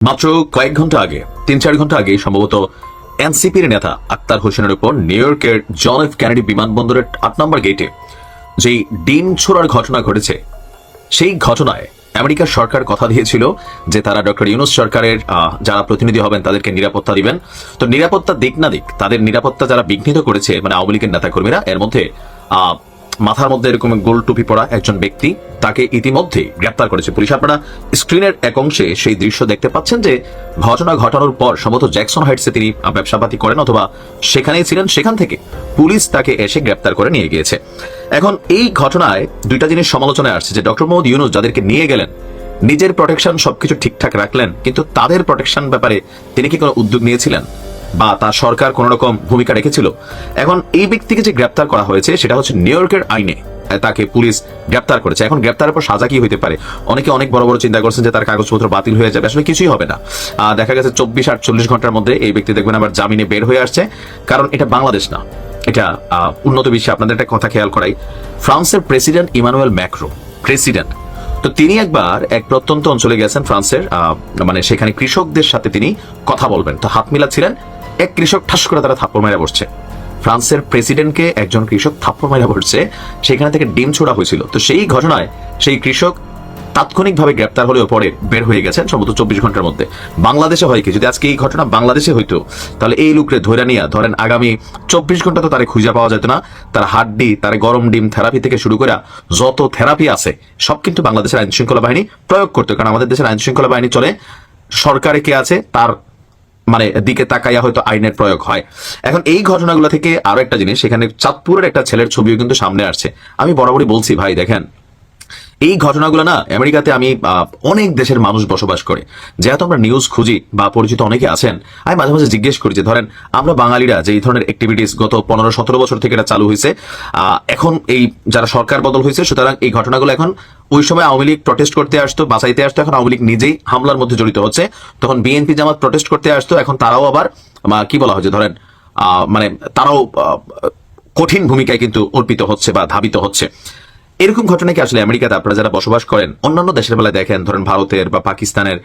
মাত্র কয়েক ঘণ্টা আগে, তিন চার ঘণ্টা আগে সম্ভবত এনসিপির নেতা আক্তার হোসেনের উপর নিউ ইয়র্কের জন এফ ক্যানেডি বিমানবন্দরের আট নম্বর গেটে যেই ডিম ছোড়ার ঘটনা ঘটেছে, সেই ঘটনায় আমেরিকার সরকার কথা দিয়েছিল যে তারা ডক্টর ইউনুস সরকারের যারা প্রতিনিধি হবেন তাদেরকে নিরাপত্তা দিবেন। তো নিরাপত্তা দিক না দিক, তাদের নিরাপত্তা যারা বিঘ্নিত করেছে মানে আওয়ামী লীগের নেতাকর্মীরা, এর মধ্যে মাথার মধ্যে এরকম গোল টুপি পরা একজন ব্যক্তি তাকে ইতিমধ্যে গ্রেপ্তার করেছে পুলিশ। আপনারা স্ক্রিনের এক অংশে সেই দৃশ্য দেখতে পাচ্ছেন যে ঘটনা ঘটানোর পর সম্ভবত জ্যাকসন হাইটসে তিনি ব্যবসাপাতি করেন অথবা সেখানেই ছিলেন, সেখান থেকে পুলিশ তাকে এসে গ্রেপ্তার করে নিয়ে গিয়েছে। এখন এই ঘটনায় দুইটা জিনিস সমালোচনায় আসছে যে ডক্টর মোহাম্মদ ইউনুস যাদেরকে নিয়ে গেলেন, নিজের প্রোটেকশন সবকিছু ঠিকঠাক রাখলেন, কিন্তু তাদের প্রোটেকশন ব্যাপারে তিনি কি কোনো উদ্যোগ নিয়েছিলেন? বা তার সরকার কোন রকম ভূমিকা রেখেছিল। এখন এই ব্যক্তিকে যে গ্রেপ্তার করা হয়েছে, সেটা হচ্ছে নিউ ইয়র্কের আইনে তাকে পুলিশ গ্রেপ্তার করেছে। এখন গ্রেপ্তারের পর সাজা কি হইতে পারে? অনেকে অনেক বড় বড় চিন্তা করছেন যে তার কাগজপত্র বাতিল হয়ে যাবে। আসলে কিছুই হবে না। দেখা গেছে চব্বিশ আটচল্লিশ ঘণ্টার মধ্যে এই ব্যক্তি দেখবেন আবার জামিনে বের হয়ে আসছে। কারণ এটা বাংলাদেশ না। এটা উন্নত বিশ্বে আপনাদের একটা কথা খেয়াল করাই। ফ্রান্সের প্রেসিডেন্ট ইমানুয়েল ম্যাক্রো, প্রেসিডেন্ট। তো তিনি একবার এক প্রত্যন্ত অঞ্চলে গেছেন ফ্রান্সের মানে সেখানে কৃষকদের সাথে তিনি কথা বলবেন। তো হাত মিলাচ্ছিলেন। এক কৃষক ঠাস করে তারা থাপ্পড় মেরে বসছে। ফ্রান্সের প্রেসিডেন্টকে একজন কৃষক থাপ্পড় মেরে বসছে, সেখানে থেকে ডিম ছোড়া হয়েছিল। তো সেই ঘটনায় সেই কৃষক তাৎক্ষণিকভাবে গ্রেপ্তার হলেও পরে বের হয়ে গেছেন সম্ভবত চব্বিশ ঘণ্টার মধ্যে। বাংলাদেশে হয় কি? যদি আজকে এই ঘটনা বাংলাদেশে হইতো, তাহলে এই লোকরে ধরে নিয়ে, ধরেন আগামী চব্বিশ ঘণ্টা তো তারে খুঁজে পাওয়া যেত না, তার হাড্ডি, তার গরম ডিম থেরাপি থেকে শুরু করে যত থেরাপি আছে, সব কিন্তু বাংলাদেশের আইন শৃঙ্খলা বাহিনী প্রয়োগ করতো। কারণ আমাদের দেশের আইন শৃঙ্খলা বাহিনী চলে, সরকারে কে আছে, তার মানে দিকে তাকাইয়া হয়তো আইনের প্রয়োগ হয়। এখন এই ঘটনাগুলো থেকে আরও একটা জিনিস, সেখানে চাঁদপুরের একটা ছেলের ছবিও কিন্তু সামনে আসছে। আমি বরাবরই বলছি, ভাই, দেখেন এই ঘটনাগুলো না আমেরিকাতে আমি অনেক দেশের মানুষ বসবাস করে। যেহেতু আমরা নিউজ খুঁজি বা পরিচিত অনেকে আছেন, আমি মাঝে মাঝে জিজ্ঞেস করি যে, ধরেন, আমরা বাঙালিরা যে এই ধরনের অ্যাক্টিভিটিস গত পনেরো, সতেরো বছর থেকে এটা চালু হয়েছে এখন এই যারা সরকার বদল হয়েছে, সুতরাং এই ঘটনাগুলো এখন ওই সময় আওয়ামী লীগ প্রটেস্ট করতে আসতো, বাঁচাইতে আসতো, এখন আওয়ামী লীগ নিজেই হামলার মধ্যে জড়িত হচ্ছে। তখন বিএনপি জামাত প্রটেস্ট করতে আসতো, এখন তারাও আবার কি বলা হয় যে, ধরেন মানে তারাও কঠিন ভূমিকায় কিন্তু অর্পিত হচ্ছে বা ধাবিত হচ্ছে। এরকম ঘটনা কি আসলে আমেরিকাতে আপনারা যারা বসবাস করেন, অন্যান্য দেশের বেলায় দেখেন, ধরেন ভারতের বা পাকিস্তানের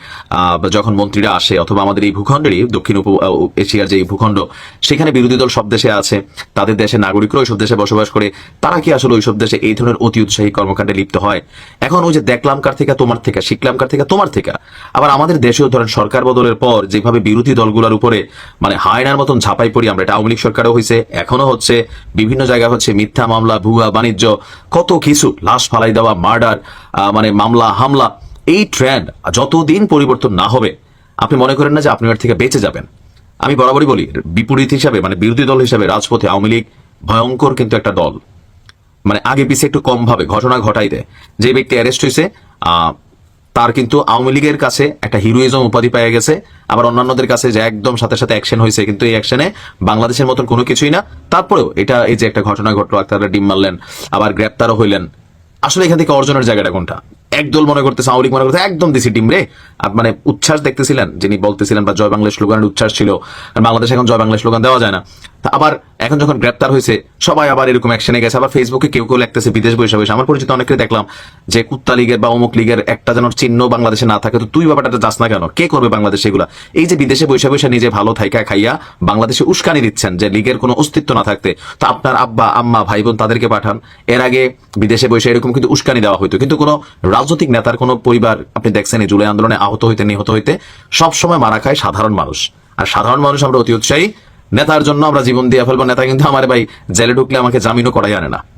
যখন মন্ত্রীরা আসে অথবা আমাদের এই ভূখণ্ডেরই দক্ষিণ উপ এশিয়ার যে ভূখণ্ড, সেখানে বিরোধী দল সব দেশে আছে, তাদের দেশে নাগরিকরা ওইসব দেশে বসবাস করে, তারা কি আসলে ওইসব দেশে এই ধরনের অতি উৎসাহী কর্মকাণ্ডে লিপ্ত হয়? এখন ওই যে দেখলাম কার থেকে, তোমার থেকে, শিখলাম কার থেকে, তোমার থেকে, আবার আমাদের দেশেও ধরেন সরকার বদলের পর যেভাবে বিরোধী দলগুলোর উপরে মানে হায়নার মতন ঝাঁপাই পড়ি আমরা, এটা আওয়ামী লীগ সরকারও হয়েছে এখনও হচ্ছে, বিভিন্ন জায়গায় হচ্ছে মিথ্যা মামলা, ভুয়া বাণিজ্য, কত কিছু লাশ ফালাই দেওয়া, মার্ডার মানে মামলা, হামলা, এই ট্রেন্ড যতদিন পরিবর্তন না হবে, আপনি মনে করেন না যে আপনি এর থেকে বেঁচে যাবেন। আমি বরাবরই বলি, বিপরীত হিসাবে মানে বিরোধী দল হিসাবে রাজপথে আওয়ামী লীগ ভয়ঙ্কর কিন্তু একটা দল। মানে আগে পিছিয়ে একটু কম ভাবে, ঘটনা ঘটাই দেয় যে ব্যক্তি অ্যারেস্ট হয়েছে তার কিন্তু আওয়ামী লীগের কাছে একটা হিরোইজম উপাধি পেয়ে গেছে। আবার অন্যান্যদের কাছে যে একদম সাথে সাথে অ্যাকশন হয়েছে, কিন্তু এই অ্যাকশনে বাংলাদেশের মতন কোনো কিছুই না। তারপরেও এটা, এই যে একটা ঘটনা ঘটলো তারা ডিম মারলেন, আবার গ্রেপ্তারও হইলেন। আসলে এখান থেকে অর্জনের জায়গাটা কোনটা? একদল মনে করতেছে, আওয়ামী লীগ মনে করতে একদম দিছি টিম রে। আর মানে উচ্ছ্বাস দেখতেছিলেন, যিনি বলতেছিলেন বা জয় বাংলা স্লোগানের উচ্ছ্বাস ছিল। আর বাংলাদেশে এখন জয় বাংলা স্লোগান দেওয়া যায় না। আবার এখন যখন গ্রেপ্তার হয়েছে, সবাই আবার এরকম অ্যাকশনে গেছে। আবার ফেসবুকে কেউ কেউ লিখতেছে, বিদেশ বসে বসে। আমার পরিচিত অনেকে দেখলাম যে কুত্তা লীগের বা অমুক লীগের একটা যেন চিহ্ন বাংলাদেশে না থাকে, তো তুই ব্যাপারটা যাস না কেন? কে করবে বাংলাদেশে এগুলা? এই যে বিদেশে বসে বসে নিজে ভালো থাইকা খাইয়া বাংলাদেশে উস্কানি দিচ্ছেন যে লীগের কোনো অস্তিত্ব না থাকতে, তো আপনার আব্বা, আম্মা ভাই বোন তাদেরকে পাঠান। এর আগে বিদেশে বসে এরকম কিন্তু উস্কানি দেওয়া হতো কিন্তু কোনো রাজনৈতিক নেতার কোনো পরিবার, আপনি দেখছেন এই জুলাই আন্দোলনে আহত হইতে, নিহত হইতে, সবসময় মারা খায় সাধারণ মানুষ। আর সাধারণ মানুষ আমরা অতি উৎসাহী নেতার জন্য আমরা জীবন দিয়ে ফেলব। নেতা কিন্তু আমার ভাই জেলে ঢুকলে আমাকে জামিনও করাই আনে না।